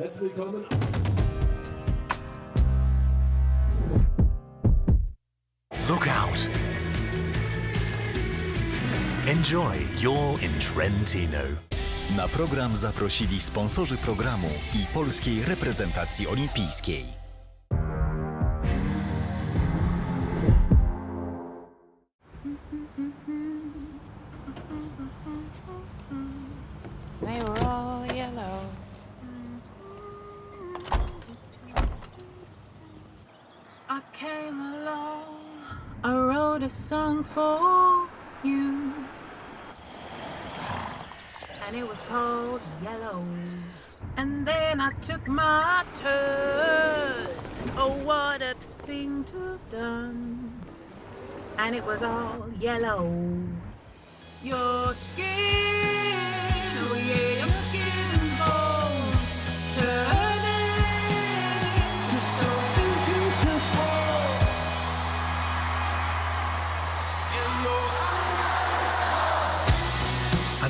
Herzlich willkommen. Look out. Enjoy your in Trentino. Na program zaprosili sponsorzy programu i polskiej reprezentacji olimpijskiej. Song for you. And it was called Yellow. And then I took my turn. Oh, what a thing to have done. And it was all yellow. Your skin,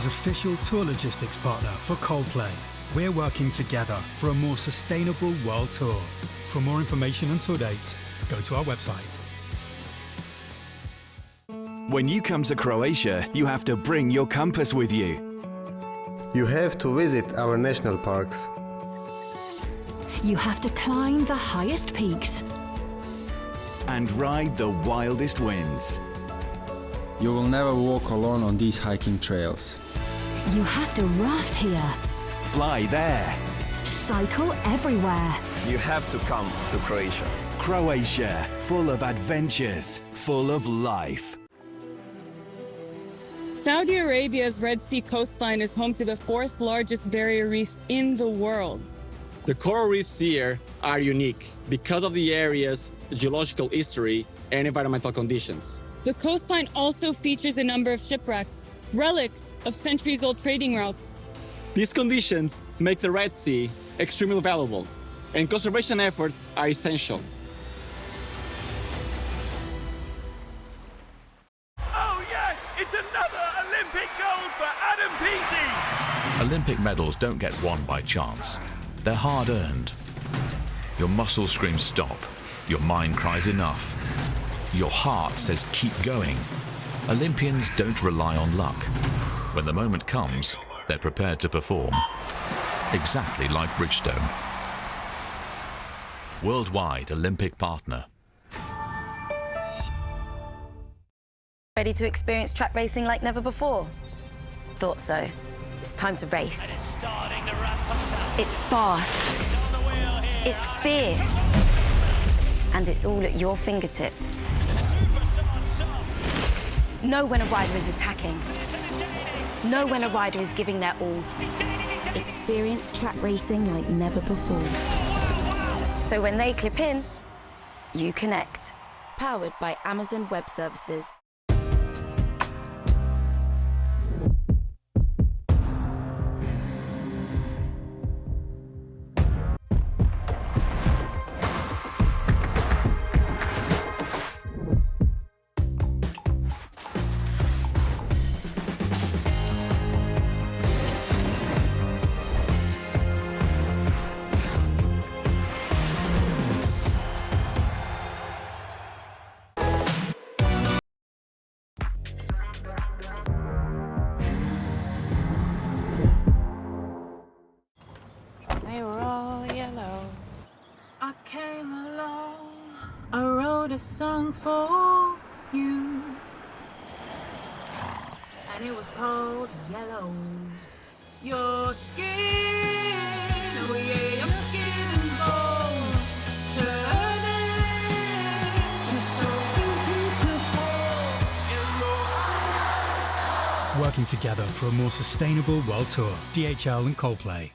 As official tour logistics partner for Coldplay, we're working together for a more sustainable world tour. For more information and tour dates, go to our website. When you come to Croatia, you have to bring your compass with you. You have to visit our national parks. You have to climb the highest peaks. and ride the wildest winds. You will never walk alone on these hiking trails. You have to raft here. Fly there. Cycle everywhere. You have to come to Croatia. Croatia, full of adventures, full of life. Saudi Arabia's Red Sea coastline is home to the fourth largest barrier reef in the world. The coral reefs here are unique because of the area's geological history and environmental conditions. The coastline also features a number of shipwrecks, relics of centuries old trading routes. These conditions make the Red Sea extremely valuable, and conservation efforts are essential. Oh yes, it's another Olympic gold for Adam Peaty. Olympic medals don't get won by chance. They're hard earned. Your muscles scream stop. Your mind cries enough. Your heart says keep going. Olympians don't rely on luck. When the moment comes, they're prepared to perform. Exactly like Bridgestone. Worldwide Olympic partner. Ready to experience track racing like never before? Thought so. It's time to race. It's fast. It's fierce. And it's all at your fingertips. Know when a rider is attacking. Know when a rider is giving their all. Experience track racing like never before. So when they clip in, you connect. Powered by Amazon Web Services. Song for you. And it was called Yellow. Your skin, oh yeah. Working together for a more sustainable world tour. DHL and Coldplay.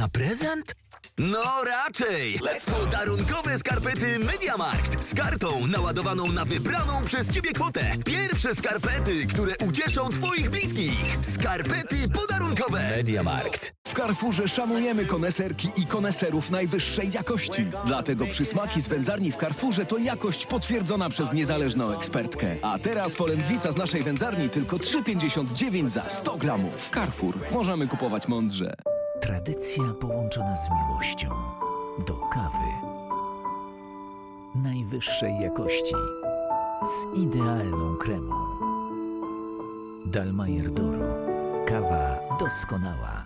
Na prezent? No raczej! Podarunkowe skarpety MediaMarkt z kartą naładowaną na wybraną przez Ciebie kwotę. Pierwsze skarpety, które ucieszą Twoich bliskich. Skarpety podarunkowe. MediaMarkt. W Carrefourze szanujemy koneserki i koneserów najwyższej jakości. Dlatego przysmaki z wędzarni w Carrefourze to jakość potwierdzona przez niezależną ekspertkę. A teraz polędwica z naszej wędzarni tylko 3,59 za 100 gramów. Carrefour. Możemy kupować mądrze. Tradycja połączona z miłością do kawy. Najwyższej jakości. Z idealną kremą. Dalmajer Doro. Kawa doskonała.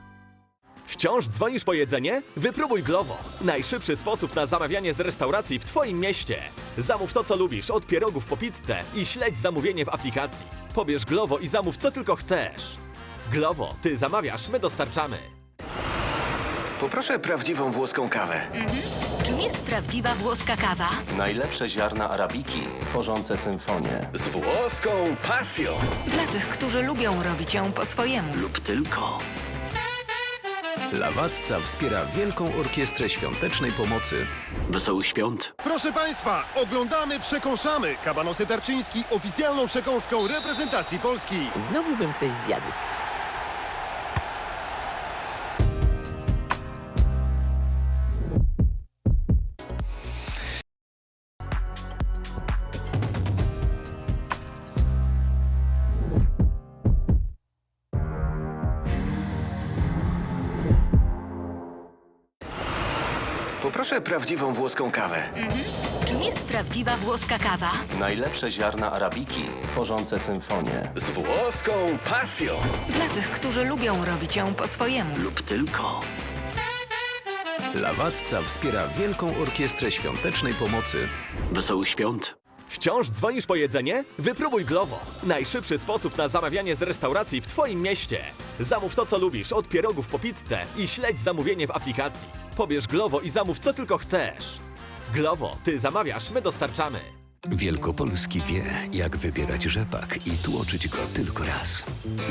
Wciąż dzwonisz po jedzenie? Wypróbuj Glovo. Najszybszy sposób na zamawianie z restauracji w Twoim mieście. Zamów to, co lubisz, od pierogów po pizzę i śledź zamówienie w aplikacji. Pobierz Glovo i zamów co tylko chcesz. Glovo, ty zamawiasz, my dostarczamy. Poproszę prawdziwą włoską kawę. Czym jest prawdziwa włoska kawa? Najlepsze ziarna arabiki, tworzące symfonię. Z włoską pasją. Dla tych, którzy lubią robić ją po swojemu. Lub tylko. Lawacca wspiera Wielką Orkiestrę Świątecznej Pomocy. Wesołych świąt. Proszę Państwa, oglądamy Przekąszamy. Kabanosy Tarczyński oficjalną przekąską reprezentacji Polski. Znowu bym coś zjadł. Poproszę prawdziwą włoską kawę. Czym jest prawdziwa włoska kawa? Najlepsze ziarna arabiki, tworzące symfonię. Z włoską pasją. Dla tych, którzy lubią robić ją po swojemu. Lub tylko. Lawacca wspiera Wielką Orkiestrę Świątecznej Pomocy. Wesołych świąt. Wciąż dzwonisz po jedzenie? Wypróbuj Glovo. Najszybszy sposób na zamawianie z restauracji w Twoim mieście. Zamów to, co lubisz, od pierogów po pizzę i śledź zamówienie w aplikacji. Pobierz Glovo i zamów co tylko chcesz. Glovo, ty zamawiasz, my dostarczamy. Wielkopolski wie, jak wybierać rzepak i tłoczyć go tylko raz.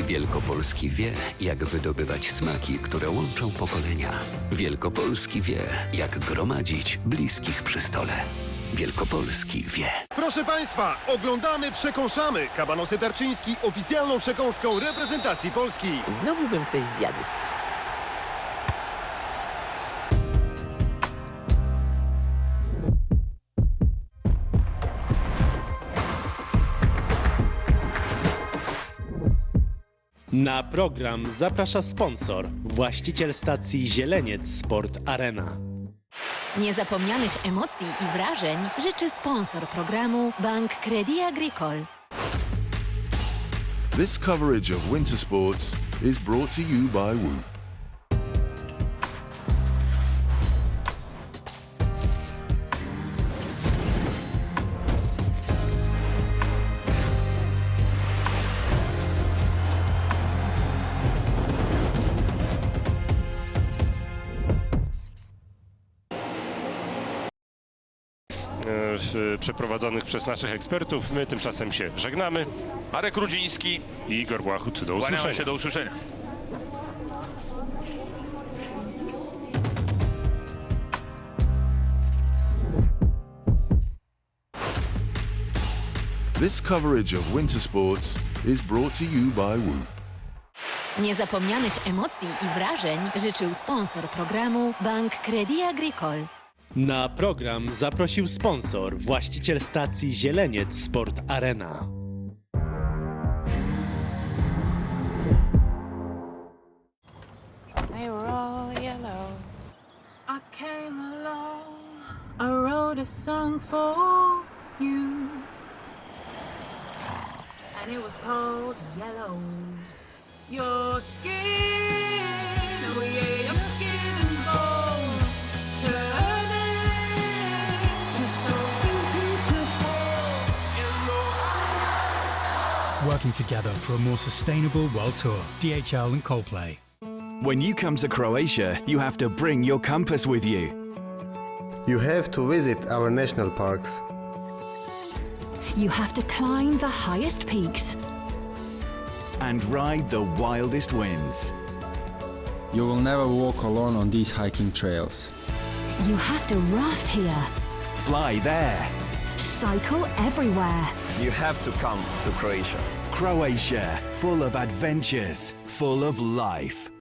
Wielkopolski wie, jak wydobywać smaki, które łączą pokolenia. Wielkopolski wie, jak gromadzić bliskich przy stole. Wielkopolski wie. Proszę Państwa, oglądamy Przekąszamy. Kabanosy Tarczyński oficjalną przekąską reprezentacji Polski. Znowu bym coś zjadł. Na program zaprasza sponsor, właściciel stacji Zieleniec Sport Arena. Niezapomnianych emocji i wrażeń życzy sponsor programu Bank Credit Agricole. This coverage of winter sports is brought to you by. Przeprowadzonych przez naszych ekspertów. My tymczasem się żegnamy. Marek Rudziński i Igor Błachut. Do usłyszenia. się, do usłyszenia. This coverage of winter sports is brought to you by Whoop. Niezapomnianych emocji i wrażeń życzył sponsor programu Bank Credit Agricole. Na program zaprosił sponsor, właściciel stacji Zieleniec Sport Arena. They were all yellow. I came along. I wrote a song for you. And it was called Yellow. Your skin, together for a more sustainable world tour. DHL and Coldplay. When you come to Croatia, you have to bring your compass with you. You have to visit our national parks. You have to climb the highest peaks. And ride the wildest winds. You will never walk alone on these hiking trails. You have to raft here, Fly there. cycle everywhere. You have to come to Croatia. Croatia, full of adventures, full of life.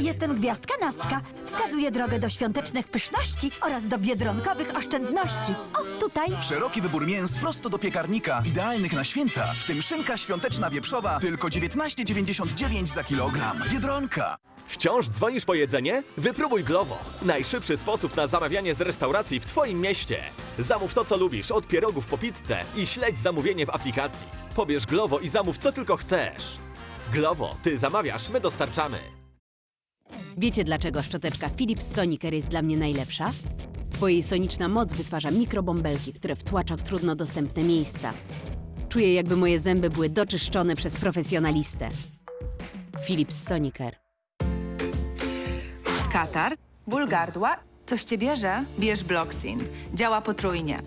Jestem Gwiazdka Nastka. Wskazuję drogę do świątecznych pyszności oraz do biedronkowych oszczędności. O, tutaj. Szeroki wybór mięs prosto do piekarnika, idealnych na święta, w tym szynka świąteczna wieprzowa, tylko 19,99 za kilogram. Biedronka. Wciąż dzwonisz po jedzenie? Wypróbuj Glovo. Najszybszy sposób na zamawianie z restauracji w Twoim mieście. Zamów to, co lubisz, od pierogów po pizzę i śledź zamówienie w aplikacji. Pobierz Glovo i zamów co tylko chcesz. Glovo, ty zamawiasz, my dostarczamy. Wiecie dlaczego szczoteczka Philips Sonicare jest dla mnie najlepsza? Bo jej soniczna moc wytwarza mikrobąbelki, które wtłacza w trudno dostępne miejsca. Czuję jakby moje zęby były doczyszczone przez profesjonalistę. Philips Sonicare. Katar, ból gardła, coś cię bierze? Bierz Bloxin. Działa potrójnie.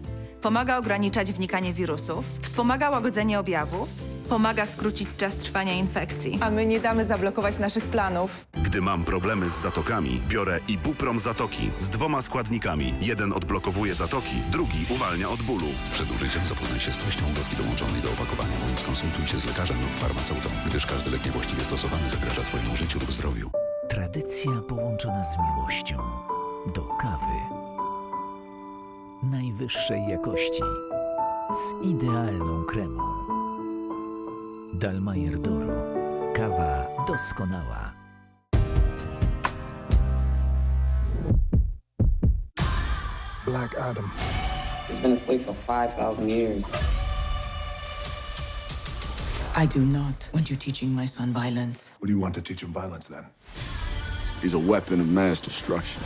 Pomaga ograniczać wnikanie wirusów, wspomaga łagodzenie objawów, pomaga skrócić czas trwania infekcji. A my nie damy zablokować naszych planów. Gdy mam problemy z zatokami, biorę Ibuprom Zatoki z dwoma składnikami. Jeden odblokowuje zatoki, drugi uwalnia od bólu. Przed użyciem zapoznaj się z treścią dawki dołączonej do opakowania, bądź skonsultuj się z lekarzem lub farmaceutą, gdyż każdy lek niewłaściwie stosowany zagraża Twojemu życiu lub zdrowiu. Tradycja połączona z miłością do kawy. Najwyższej jakości. Z idealną kremą. Dalmayer Doro. Kawa doskonała. Black Adam. He's been asleep for 5,000 years. I do not want you teaching my son violence. What do you want to teach him violence then? He's a weapon of mass destruction.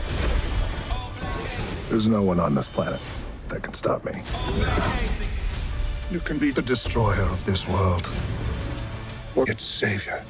There's no one on this planet that can stop me. You can be the destroyer of this world or its savior.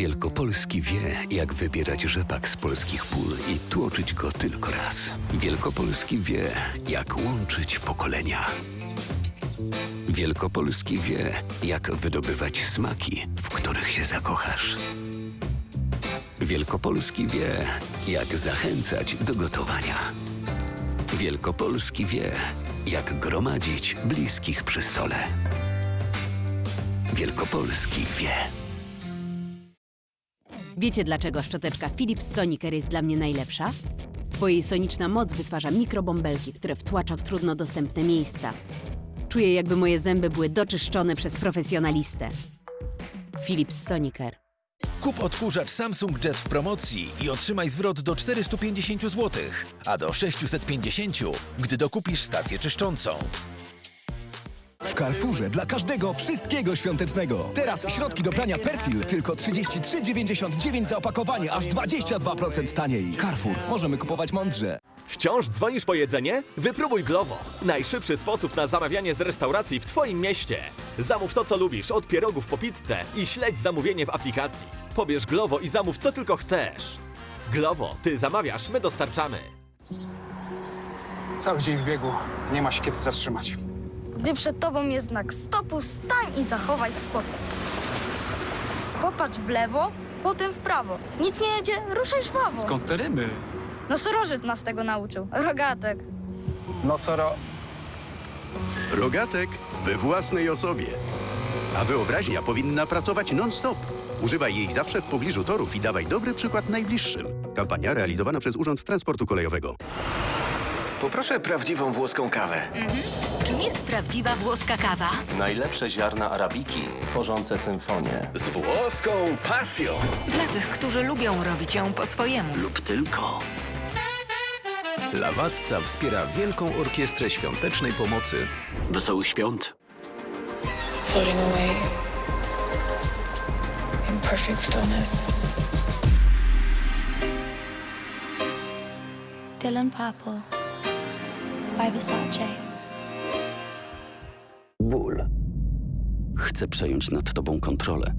Wielkopolski wie, jak wybierać rzepak z polskich pól i tłoczyć go tylko raz. Wielkopolski wie, jak łączyć pokolenia. Wielkopolski wie, jak wydobywać smaki, w których się zakochasz. Wielkopolski wie, jak zachęcać do gotowania. Wielkopolski wie, jak gromadzić bliskich przy stole. Wielkopolski wie. Wiecie dlaczego szczoteczka Philips Sonicare jest dla mnie najlepsza? Bo jej soniczna moc wytwarza mikrobąbelki, które wtłacza w trudno dostępne miejsca. Czuję jakby moje zęby były doczyszczone przez profesjonalistę. Philips Sonicare. Kup odkurzacz Samsung Jet w promocji i otrzymaj zwrot do 450 zł, a do 650, gdy dokupisz stację czyszczącą. W Carrefourze dla każdego wszystkiego świątecznego. Teraz środki do prania Persil tylko 33,99 za opakowanie, aż 22% taniej. Carrefour. Możemy kupować mądrze. Wciąż dzwonisz po jedzenie? Wypróbuj Glovo. Najszybszy sposób na zamawianie z restauracji w Twoim mieście. Zamów to, co lubisz, od pierogów po pizzę i śledź zamówienie w aplikacji. Pobierz Glovo i zamów co tylko chcesz. Glovo, ty zamawiasz, my dostarczamy. Cały dzień w biegu. Nie ma się kiedy zatrzymać. Gdy przed tobą jest znak stopu, stań i zachowaj spokój. Popatrz w lewo, potem w prawo. Nic nie jedzie, ruszaj żwawo. Skąd te rymy? Nosorożec nas tego nauczył. Rogatek. Nosoro... Rogatek we własnej osobie. A wyobraźnia powinna pracować non-stop. Używaj jej zawsze w pobliżu torów i dawaj dobry przykład najbliższym. Kampania realizowana przez Urząd Transportu Kolejowego. Poproszę prawdziwą włoską kawę. Czym jest prawdziwa włoska kawa? Najlepsze ziarna arabiki, tworzące symfonię. Z włoską pasją. Dla tych, którzy lubią robić ją po swojemu. Lub tylko. Lawacca wspiera Wielką Orkiestrę Świątecznej Pomocy. Wesołych świąt. Floating away in perfect stillness. Dylan Purple. By Versace. Ból. Chce przejąć nad tobą kontrolę.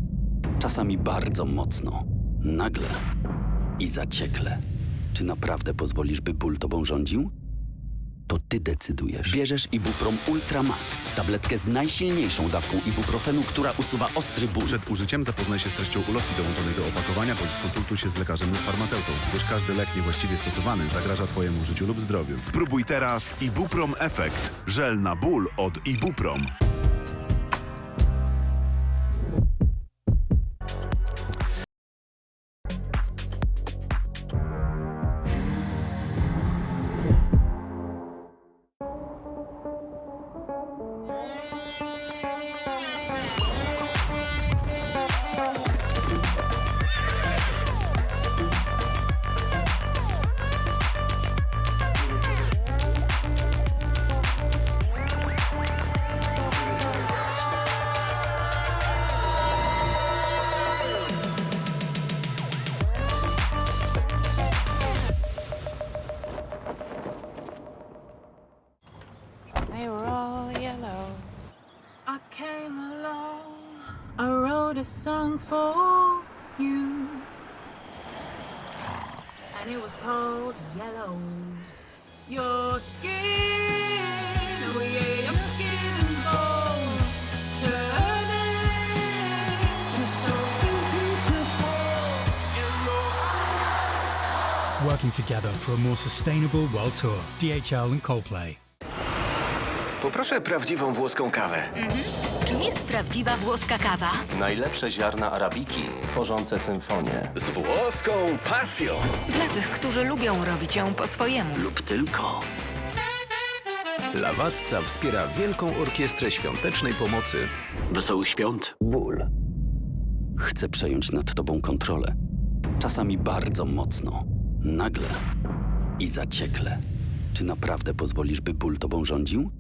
Czasami bardzo mocno. Nagle. I zaciekle. Czy naprawdę pozwolisz, by ból tobą rządził? To ty decydujesz. Bierzesz Ibuprom Ultra Max, tabletkę z najsilniejszą dawką ibuprofenu, która usuwa ostry ból. Przed użyciem zapoznaj się z treścią ulotki dołączonej do opakowania bądź skonsultuj się z lekarzem lub farmaceutą, gdyż każdy lek niewłaściwie stosowany zagraża Twojemu życiu lub zdrowiu. Spróbuj teraz Ibuprom Effect. Żel na ból od Ibuprom. Song for you. And it was called Yellow. Your skin, oh yeah, your skin and bones turning to something beautiful. Working together for a more sustainable world tour. DHL and Coldplay. Poproszę prawdziwą włoską kawę. Czym jest prawdziwa włoska kawa? Najlepsze ziarna arabiki, tworzące symfonię. Z włoską pasją. Dla tych, którzy lubią robić ją po swojemu. Lub tylko. Lawacca wspiera Wielką Orkiestrę Świątecznej Pomocy. Wesołych świąt. Ból. Chce przejąć nad tobą kontrolę. Czasami bardzo mocno. Nagle. I zaciekle. Czy naprawdę pozwolisz, by ból tobą rządził?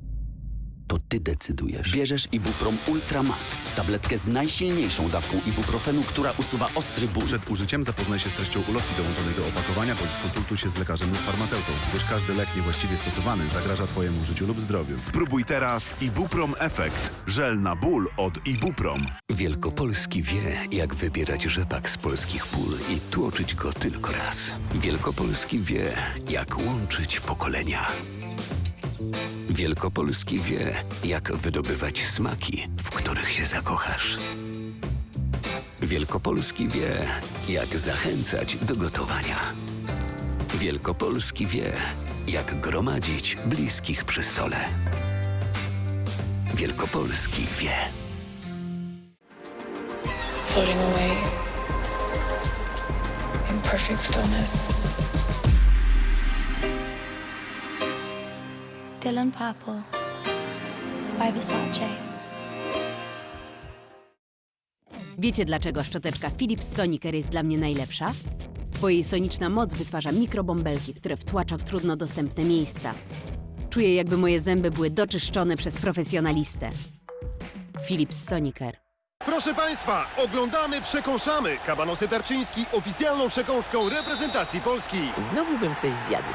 To ty decydujesz. Bierzesz Ibuprom Ultra Max, tabletkę z najsilniejszą dawką ibuprofenu, która usuwa ostry ból. Przed użyciem zapoznaj się z treścią ulotki dołączonej do opakowania bądź skonsultuj się z lekarzem lub farmaceutą, gdyż każdy lek niewłaściwie stosowany zagraża Twojemu życiu lub zdrowiu. Spróbuj teraz Ibuprom Effect. Żel na ból od Ibuprom. Wielkopolski wie, jak wybierać rzepak z polskich pól i tłoczyć go tylko raz. Wielkopolski wie, jak łączyć pokolenia. Wielkopolski wie, jak wydobywać smaki, w których się zakochasz. Wielkopolski wie, jak zachęcać do gotowania. Wielkopolski wie, jak gromadzić bliskich przy stole. Wielkopolski wie. Floating away in perfect stillness. Dylan Purple. By Versace. Wiecie, dlaczego szczoteczka Philips Sonicare jest dla mnie najlepsza? Bo jej soniczna moc wytwarza mikrobąbelki, które wtłacza w trudno dostępne miejsca. Czuję, jakby moje zęby były doczyszczone przez profesjonalistę. Philips Sonicare. Proszę Państwa, oglądamy Przekąszamy. Kabanosy Tarczyński oficjalną przekąską reprezentacji Polski. Znowu bym coś zjadł.